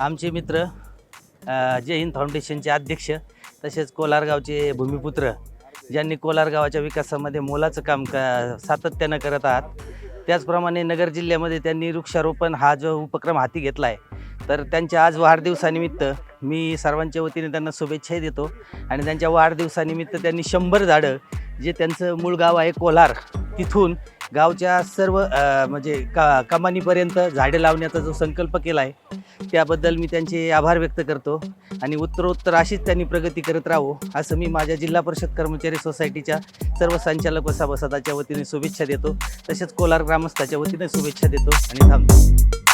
आमचे मित्र अ, जय हिंद फाउंडेशनचे अध्यक्ष तसेच कोलारगावचे भूमिपुत्र ज्यांनी कोलार गावाच्या विकासामध्ये मोलाचं काम का सातत्यानं करत आहात. त्याचप्रमाणे नगर जिल्ह्यामध्ये त्यांनी वृक्षारोपण हा जो उपक्रम हाती घेतला आहे तर त्यांच्या आज वाढदिवसानिमित्त मी सर्वांच्या वतीने त्यांना शुभेच्छाही देतो आणि त्यांच्या वाढदिवसानिमित्त त्यांनी शंभर झाडं जे त्यांचं मूळ गाव आहे कोलार तिथून गावच्या सर्व अ, म्हणजे का कमानीपर्यंत झाडे लावण्याचा जो संकल्प केला आहे त्याबद्दल मी त्यांचे आभार व्यक्त करतो. आणि उत्तरोत्तर अशीच त्यांनी प्रगती करत राहो असं मी माझ्या जिल्हा परिषद कर्मचारी सोसायटीच्या सर्व संचालक व सभासदाच्या वतीने शुभेच्छा देतो. तसेच कोलार ग्रामस्थाच्या वतीने शुभेच्छा देतो आणि थांबतो.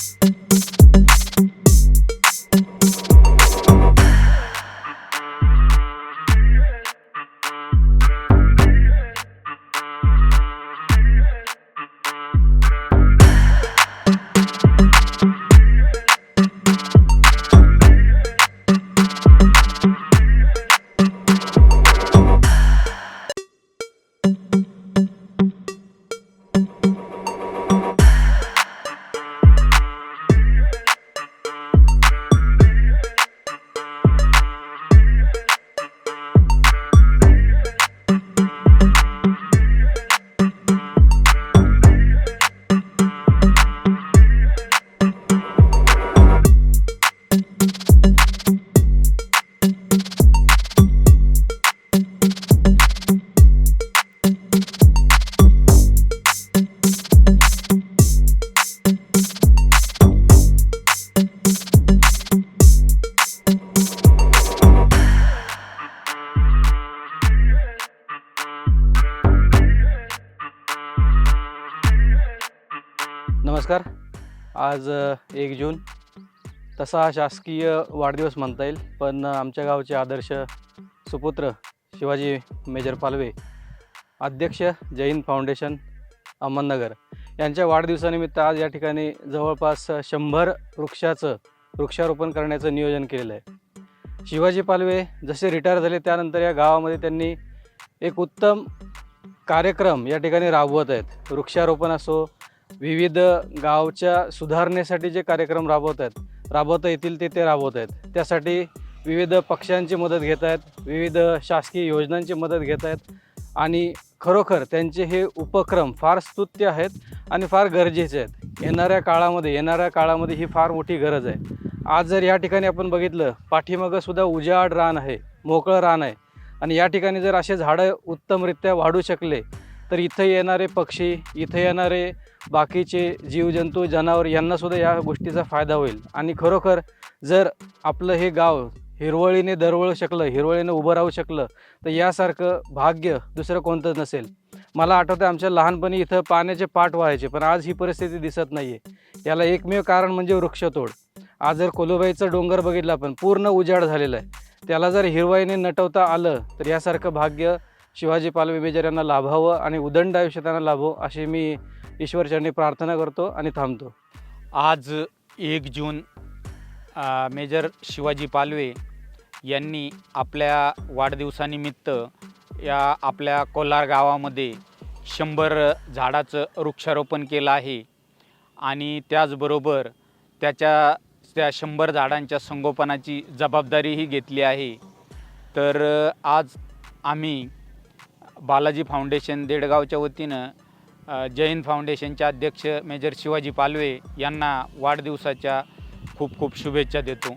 आज एक जून. तसा हा शासकीय वाढदिवस म्हणता येईल पण आमच्या गावचे आदर्श सुपुत्र शिवाजी मेजर पालवे अध्यक्ष जैन फाउंडेशन अहमदनगर. यांच्या वाढदिवसानिमित्त आज या ठिकाणी जवळपास शंभर वृक्षाचं वृक्षारोपण करण्याचं नियोजन केलेलं आहे शिवाजी पालवे जसे रिटायर झाले त्यानंतर या गावामध्ये त्यांनी एक उत्तम कार्यक्रम या ठिकाणी राबवत आहेत. वृक्षारोपण असो विविध गावच्या सुधारणेसाठी जे कार्यक्रम राबवत आहेत राबवता येतील ते ते राबवत आहेत. त्यासाठी विविध पक्षांची मदत घेत आहेत विविध शासकीय योजनांची मदत घेत आहेत आणि खरोखर त्यांचे हे उपक्रम फार स्तुत्य आहेत आणि फार गरजेचे आहेत. येणाऱ्या काळामध्ये येणाऱ्या काळामध्ये ही फार मोठी गरज आहे. आज जर या ठिकाणी आपण बघितलं पाठीमागं सुद्धा उजाड रान आहे मोकळं रान आहे. आणि या ठिकाणी जर असे झाडं उत्तमरित्या वाढू शकले तर इथं येणारे पक्षी इथं येणारे बाकीचे जीवजंतू जनावर यांनासुद्धा या गोष्टीचा फायदा होईल. आणि खरोखर जर आपलं हे गाव हिरवळीने दरवळू शकलं हिरवळीने उभं राहू शकलं तर यासारखं भाग्य दुसरं कोणतंच नसेल. मला आठवतं आमच्या लहानपणी इथं पाण्याचे पाठ व्हायचे पण आज ही परिस्थिती दिसत नाही आहे याला एकमेव कारण म्हणजे वृक्षतोड. आज जर कोलुबाईचं डोंगर बघितलं आपण पूर्ण उजाड झालेलं आहे. त्याला जर हिरवाईने नटवता आलं तर यासारखं भाग्य शिवाजी पालवे मेजर यांना लाभावं आणि उदंड आयुष्य त्यांना लाभो अशी मी ईश्वरचरणी प्रार्थना करतो आणि थांबतो. आज एक जून मेजर शिवाजी पालवे यांनी आपल्या वाढदिवसानिमित्त या आपल्या कोलार गावामध्ये शंभर झाडाचं वृक्षारोपण केलं आहे आणि त्याचबरोबर त्याच्या त्या शंभर झाडांच्या संगोपनाची जबाबदारीही घेतली आहे. तर आज आम्ही बालाजी फाउंडेशन देडगावच्या वतीनं जैन जय फाउंडेशनचे अध्यक्ष मेजर शिवाजी पालवे यांना वाढदिवसाच्या खूप खूप शुभेच्छा देतो.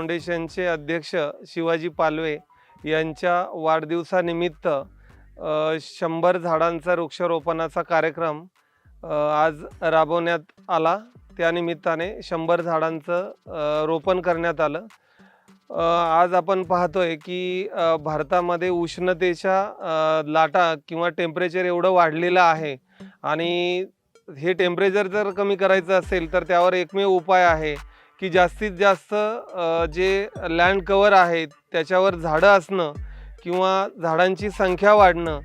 फाउंडेशनचे अध्यक्ष शिवाजी पालवे यांच्या वाढदिवसानिमित्त शंभर झाडांचा वृक्षारोपणाचा कार्यक्रम आज राबवण्यात आला. त्यानिमित्ताने शंभर झाडांचं रोपण करण्यात आलं. आज आपण पाहतोय की भारतामध्ये उष्णतेच्या लाटा किंवा टेम्परेचर एवढं वाढलेलं आहे आणि हे टेम्परेचर जर कमी करायचं असेल तर त्यावर एकमेव उपाय आहे. की जास्तीत जास्त जे लँड कवर आहे त्याच्यावर झाडं असणं किंवा झाडांची संख्या वाढणं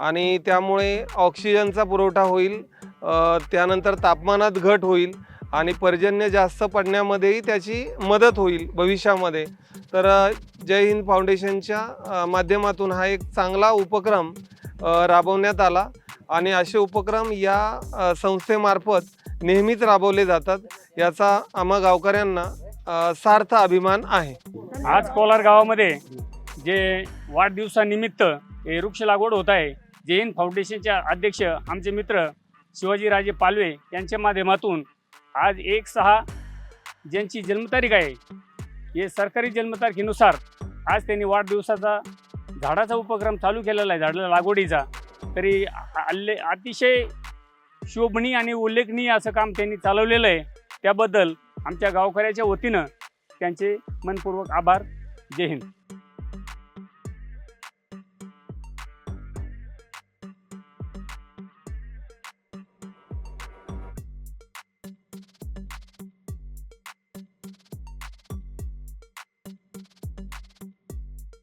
आणि त्यामुळे ऑक्सिजनचा पुरवठा होईल त्यानंतर तापमानात घट होईल आणि पर्जन्य जास्त पडण्यामध्येही त्याची मदत होईल भविष्यामध्ये. तर जय हिंद फाउंडेशनच्या माध्यमातून हा एक चांगला उपक्रम राबवण्यात आला आणि असे उपक्रम या संस्थेमार्फत नेहमीच राबवले जातात. याचा आम्हा गावकऱ्यांना अ, सार्थ अभिमान आहे. आज कोलार गावामध्ये जे वाढदिवसानिमित्त हे वृक्ष लागवड होत आहे जैन हिंद फाउंडेशनचे अध्यक्ष आमचे मित्र शिवाजीराजे पालवे यांच्या माध्यमातून आज एक सहा ज्यांची जन्मतारीख आहे हे सरकारी जन्मतारखेनुसार आज त्यांनी वाढदिवसाचा झाडाचा उपक्रम चालू केलेला आहे झाडाला लागवडीचा. तरी आ- अल्ले अतिशय शोभनीय आणि उल्लेखनीय असं काम त्यांनी चालवलेलं आहे. त्याबद्दल आमच्या गावकऱ्याच्या वतीनं त्यांचे मनपूर्वक आभार. जय हिंद.